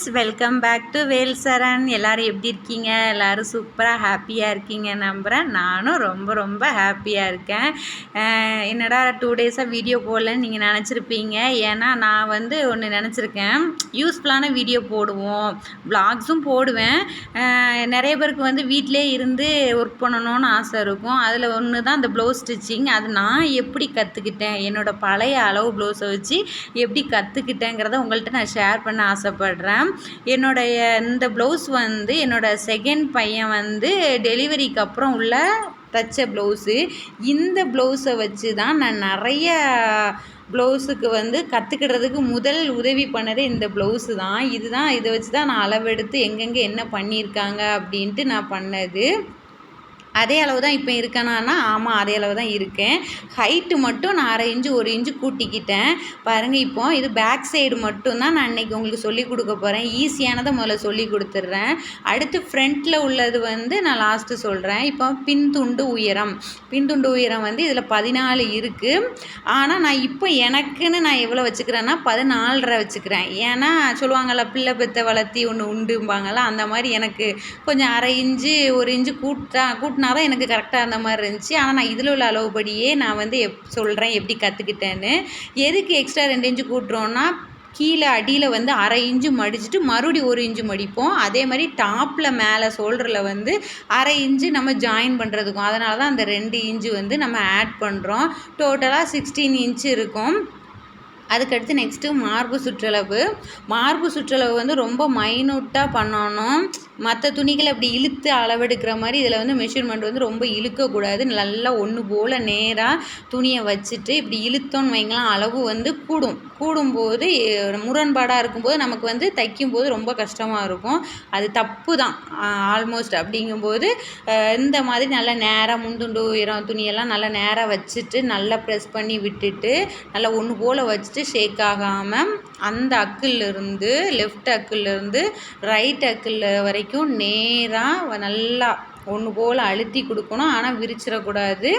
Friends welcome back to Vel Saran எல்லோரும் எப்படி இருக்கீங்க? எல்லோரும் சூப்பராக ஹாப்பியாக இருக்கீங்க நம்புகிறேன் நானும் ரொம்ப ரொம்ப ஹாப்பியாக இருக்கேன். என்னடா டூ டேஸாக வீடியோ போடலன்னு நீங்கள் நினச்சிருப்பீங்க. ஏன்னா நான் வந்து ஒன்று நினச்சிருக்கேன். யூஸ்ஃபுல்லான வீடியோ போடுவோம். வ்ளாக்ஸும் போடுவேன். நிறைய பேருக்கு வந்து வீட்டிலே இருந்து ஒர்க் பண்ணணும்னு ஆசை இருக்கும். அதில் ஒன்று தான் இந்த ப்ளவுஸ் ஸ்டிச்சிங் அது நான் எப்படி கற்றுக்கிட்டேன் என்னோடய பழைய அளவு ப்ளவுஸை வச்சு எப்படி கற்றுக்கிட்டேங்கிறத உங்கள்கிட்ட நான் ஷேர் பண்ண ஆசைப்படுறேன் ஆசைப்பட்றேன். என்னுடைய இந்த ப்ளவுஸ் வந்து என்னோடய செகண்ட் பையன் வந்து டெலிவரிக்கு அப்புறம் உள்ள தைச்ச ப்ளவுஸு இந்த ப்ளவுஸை வச்சு தான் நான் நிறைய ப்ளவுஸுக்கு வந்து கற்றுக்கிறதுக்கு முதல் உதவி பண்ணதே இந்த ப்ளவுஸு தான். இதுதான் இதை வச்சு தான் நான் அளவெடுத்து எங்கெங்கே என்ன பண்ணியிருக்காங்க அப்படின்ட்டு நான் பண்ணது. அதே அளவு தான் இப்போ இருக்கேனான்னா ஆமாம் அதே அளவு தான் இருக்கேன். ஹைட்டு மட்டும் நான் அரை இன்ச்சு ஒரு இன்ச்சு கூட்டிக்கிட்டேன். பாருங்கள் இப்போ இது பேக் சைடு மட்டும்தான் நான் இன்றைக்கி உங்களுக்கு சொல்லிக் கொடுக்க போகிறேன் ஈஸியானதை முதல்ல சொல்லி கொடுத்துட்றேன். அடுத்து ஃப்ரண்ட்டில் உள்ளது வந்து நான் லாஸ்ட்டு சொல்கிறேன் இப்போ பின்துண்டு உயரம். பின்துண்டு உயரம் வந்து இதில் பதினாலு இருக்குது ஆனால் நான் இப்போ எனக்குன்னு நான் எவ்வளோ வச்சுக்கிறேன்னா பதினாலரை வச்சுக்கிறேன். ஏன்னா சொல்லுவாங்கள்ல பிள்ளை பெத்த வளர்த்தி ஒன்று உண்டும்பாங்கள்ல அந்த மாதிரி எனக்கு கொஞ்சம் அரை இன்ச்சு ஒரு இன்ச்சு கூட்டா கூட்ட கூட்டினா தான் எனக்கு கரெக்டாக இருந்த மாதிரி இருந்துச்சு. ஆனால் நான் இதில் உள்ள அளவுபடியே நான் வந்து எப் சொல்கிறேன் எப்படி கற்றுக்கிட்டேன்னு எதுக்கு எக்ஸ்ட்ரா ரெண்டு இன்ச்சு கூட்டுறோன்னா கீழே அடியில் வந்து அரை இன்ச்சு மடிச்சுட்டு மறுபடி ஒரு இன்ச்சு மடிப்போம். அதே மாதிரி டாப்பில் மேலே சோல்டரில் வந்து அரை இன்ச்சு நம்ம ஜாயின் பண்ணுறதுக்கும் அதனால தான் அந்த ரெண்டு இன்ச்சு வந்து நம்ம ஆட் பண்ணுறோம் டோட்டலாக சிக்ஸ்டீன் இன்ச்சு இருக்கும். அதுக்கடுத்து நெக்ஸ்ட்டு மார்பு சுற்றளவு. மார்பு சுற்றளவு வந்து ரொம்ப மைனூட்டாக பண்ணணும். மற்ற துணிகளை அப்படி இழுத்து அளவெடுக்கிற மாதிரி இதில் வந்து மெஷர்மெண்ட் வந்து ரொம்ப இழுக்கக்கூடாது. நல்லா ஒன்று போல் நேராக துணியை வச்சுட்டு இப்படி இழுத்தோன்னு வைங்களாம் அளவு வந்து கூடும். கூடும்போது முரண்பாடாக இருக்கும்போது நமக்கு வந்து தைக்கும்போது ரொம்ப கஷ்டமாக இருக்கும். அது தப்பு தான் ஆல்மோஸ்ட் அப்படிங்கும்போது இந்த மாதிரி நல்லா நேராக முந்துண்டு உயரம் துணியெல்லாம் நல்லா நேராக வச்சுட்டு நல்லா ப்ரெஸ் பண்ணி விட்டுட்டு நல்லா ஒன்று போல் வச்சுட்டு ஷேக் ஆகாமல் அந்த அக்குலேருந்து லெஃப்ட் அக்குலேருந்து ரைட் அக்கில் வரைக்கும் நேராக நல்லா ஒன்று போல் அழுத்தி கொடுக்கணும். ஆனால் விரிச்சிடக்கூடாது.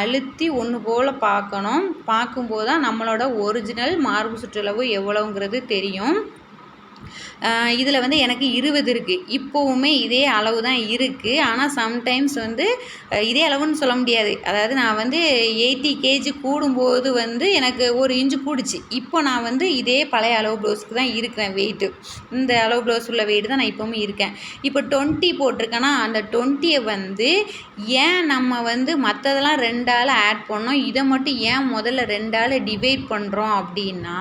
அழுத்தி ஒன்று போல் பார்க்கணும். பார்க்கும்போது தான் நம்மளோட ஒரிஜினல் மார்பு சுற்றளவு எவ்வளோங்கிறது தெரியும். இதில் வந்து எனக்கு இருபது இருக்குது இப்போவுமே இதே அளவு தான் இருக்குது ஆனால் சம்டைம்ஸ் வந்து இதே அளவுன்னு சொல்ல முடியாது. அதாவது நான் வந்து எயிட்டி கேஜி கூடும்போது வந்து எனக்கு ஒரு இன்ச்சு கூடுச்சு. இப்போ நான் வந்து இதே பழைய அளவு ப்ளவுஸ்க்கு தான் இருக்கிறேன் வெயிட்டு இந்த அளவு ப்ளவுஸ் உள்ள வெயிட்டு தான் நான் இப்போவும் இருக்கேன். இப்போ டுவெண்ட்டி போட்டிருக்கேன்னா அந்த டுவெண்ட்டியை வந்து ஏன் நம்ம வந்து மற்றதெல்லாம் ரெண்டால் ஆட் பண்ணோம்? இதை மட்டும் ஏன் முதல்ல ரெண்டால் டிவைட் பண்ணுறோம் அப்படின்னா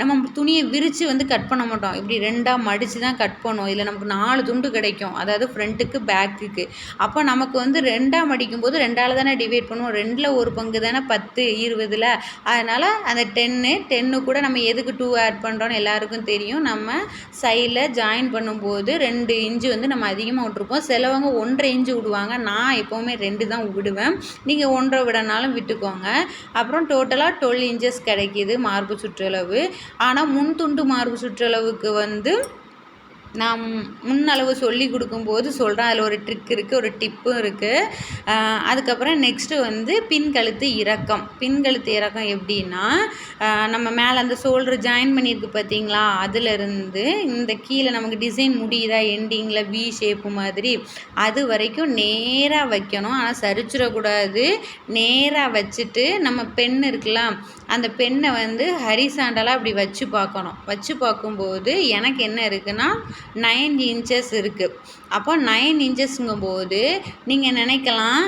நம்ம துணியை விரித்து வந்து கட் பண்ண மாட்டோம். இப்படி ரெண்டாக மடித்து தான் கட் பண்ணுவோம். இதில் நமக்கு நாலு துண்டு கிடைக்கும். அதாவது ஃப்ரண்ட்டுக்கு பேக்குக்கு அப்போ நமக்கு வந்து ரெண்டாக மடிக்கும்போது ரெண்டால் தானே டிவைட் பண்ணுவோம். ரெண்டில் ஒரு பங்கு தானே பத்து இருபதில். அதனால் அந்த டென்னு டென்னு கூட நம்ம எதுக்கு டூ ஆட் பண்ணுறோன்னு எல்லாருக்கும் தெரியும். நம்ம சைடில் ஜாயின் பண்ணும்போது ரெண்டு இன்ச்சு வந்து நம்ம அதிகமாக விட்ருப்போம் சிலவங்க ஒன்றரை இன்ச்சு விடுவாங்க. நான் எப்போவுமே ரெண்டு தான் விடுவேன். நீங்கள் ஒன்றரை விடனாலும் விட்டுக்கோங்க. அப்புறம் டோட்டலாக டுவெல் இன்ச்சஸ் கிடைக்கிது மார்பு சுற்றளவு. ஆனால் முன் துண்டு மார்பு சுற்றளவுக்கு வந்து வந்து நான் முன்னளவு சொல்லி கொடுக்கும்போது சொல்கிறேன் அதில் ஒரு ட்ரிக் இருக்குது ஒரு டிப்பும் இருக்குது அதுக்கப்புறம் நெக்ஸ்ட்டு வந்து பின்கழுத்து இறக்கம். பின்கழுத்து இறக்கம் எப்படின்னா நம்ம மேலே அந்த சோல்ட்ரு ஜாயின் பண்ணியிருக்கு பார்த்தீங்களா அதுலேருந்து இந்த கீழே நமக்கு டிசைன் முடியுதா? எண்டிங்கில் வி ஷேப்பு மாதிரி. அது வரைக்கும் நேராக வைக்கணும். ஆனால் சரிச்சிடக்கூடாது. நேராக வச்சுட்டு நம்ம பெண் இருக்கலாம் அந்த பெண்ணை வந்து ஹரிசாண்டலாக அப்படி வச்சு பார்க்கணும். வச்சு பார்க்கும்போது எனக்கு என்ன இருக்குன்னா நைன் இன்ச்சஸ் இருக்குது அப்போ நைன் இன்ச்சஸ்ங்கும்போது நீங்கள் நினைக்கலாம்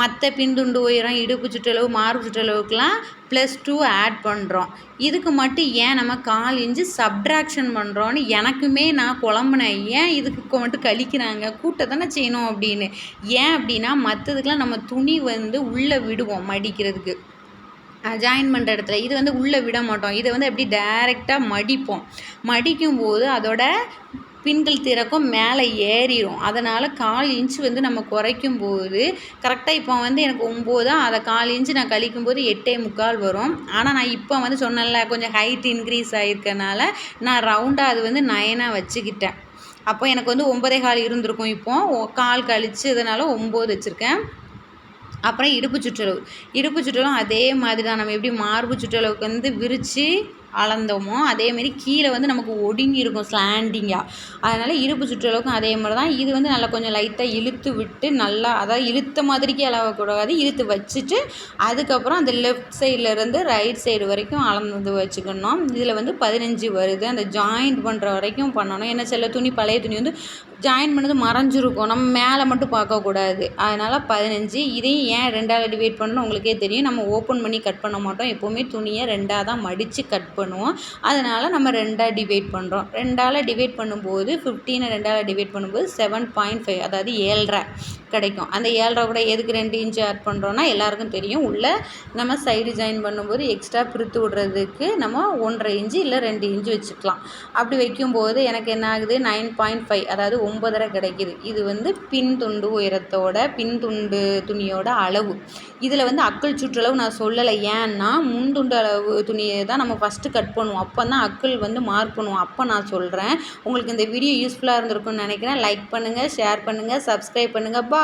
மற்ற பின்துண்டு உயரம் இடுப்பு சுற்றளவு மார்பு சுற்றளவுக்கெலாம் ப்ளஸ் டூ ஆட் பண்ணுறோம் இதுக்கு மட்டும் ஏன் நம்ம கால் இன்ச்சு சப்ட்ராக்ஷன் பண்ணுறோன்னு எனக்குமே நான் குழம்புனேன் ஏன் இதுக்கு மட்டும் கழிக்கிறாங்க கூட்ட தானே செய்யணும் அப்படின்னு. ஏன் அப்படின்னா மற்றதுக்கெலாம் நம்ம துணி வந்து உள்ளே விடுவோம் மடிக்கிறதுக்கு. ஜாயின் பண்ணுற இடத்துல. இது வந்து உள்ளே விட மாட்டோம். இதை வந்து எப்படி டைரெக்டாக மடிப்போம்? மடிக்கும்போது அதோட பின்கள் திறக்கும் மேலே ஏறிடும் அதனால் கால் இன்ச்சு வந்து நம்ம குறைக்கும் போது கரெக்டாக இப்போ வந்து எனக்கு ஒம்பது அதை கால் இன்ச்சு நான் கழிக்கும் போது எட்டே முக்கால் வரும். ஆனால் நான் இப்போ வந்து சொன்னேன்ல கொஞ்சம் ஹைட் இன்க்ரீஸ் ஆகிருக்கனால நான் ரவுண்டாக அது வந்து நயனாக வச்சுக்கிட்டேன். அப்போ எனக்கு வந்து ஒம்பதே கால் இருந்திருக்கும் இப்போது கால் கழிச்சு இதனால் ஒம்பது வச்சுருக்கேன். அப்புறம் இடுப்பு சுற்றளவு. இடுப்பு சுற்றலும் அதே மாதிரி தான் நம்ம எப்படி மார்பு சுற்றளவுக்கு வந்து விரித்து அளந்தோமோ அதேமாரி கீழே வந்து நமக்கு ஒடுங்கி இருக்கும் ஸ்லாண்டிங்காக அதனால் இருப்பு சுற்றளவுக்கும் அதே மாதிரி தான் இது வந்து நல்லா கொஞ்சம் லைட்டாக இழுத்து விட்டு நல்லா அதாவது இழுத்த மாதிரிக்கே அளவக்கூடாது. இழுத்து வச்சுட்டு அதுக்கப்புறம் அந்த லெஃப்ட் சைட்லேருந்து ரைட் சைடு வரைக்கும் அளந்து வச்சுக்கணும். இதில் வந்து பதினஞ்சு வருது. அந்த ஜாயிண்ட் பண்ணுற வரைக்கும் பண்ணணும். ஏன்னா சில துணி பழைய துணி வந்து ஜாயின் பண்ணது மறைஞ்சிருக்கும். நம்ம மேலே மட்டும் பார்க்கக்கூடாது. அதனால் பதினஞ்சு இதையும் ஏன் ரெண்டாவது டிவைட் பண்ணணும் உங்களுக்கே தெரியும். நம்ம ஓப்பன் பண்ணி கட் பண்ண மாட்டோம். எப்போவுமே துணியை ரெண்டாக தான் மடித்து கட் பண்ணுவோம். அதனால் நம்ம ரெண்டாக டிவைட் பண்ணுறோம் ரெண்டால் டிவைட் பண்ணும்போது ஃபிஃப்டீனை ரெண்டால் டிவைட் பண்ணும்போது செவன் பாயிண்ட் ஃபைவ் அதாவது ஏழ்ரை கிடைக்கும். அந்த ஏழ்ரை கூட எதுக்கு ரெண்டு இன்ச்சு ஆட் பண்ணுறோன்னா எல்லாருக்கும் தெரியும். உள்ளே நம்ம சைடு ஜாயின் பண்ணும்போது எக்ஸ்ட்ரா பிரித்து விட்றதுக்கு நம்ம ஒன்றரை இன்ச்சு இல்லை ரெண்டு இன்ச்சு வச்சுக்கலாம். அப்படி வைக்கும்போது எனக்கு என்ன ஆகுது? நைன் பாயிண்ட் ஃபைவ் அதாவது ஒம்பதரை கிடைக்கிது. இது வந்து பின் துண்டு உயரத்தோட பின் துண்டு துணியோட அளவு. இதில் வந்து அக்கள் சுற்றளவு நான் சொல்லலை. ஏன்னா முன் துண்டு அளவு துணியை தான் நம்ம ஃபஸ்ட்டு கட் பண்ணுவோம். அப்போ தான் அக்கள் வந்து மார்க் பண்ணுவோம் அப்போ நான் சொல்கிறேன் உங்களுக்கு இந்த வீடியோ யூஸ்ஃபுல்லாக இருந்திருக்கும்னு நினைக்கிறேன். லைக் பண்ணுங்கள் ஷேர் பண்ணுங்கள் சப்ஸ்கிரைப் பண்ணுங்கள் பா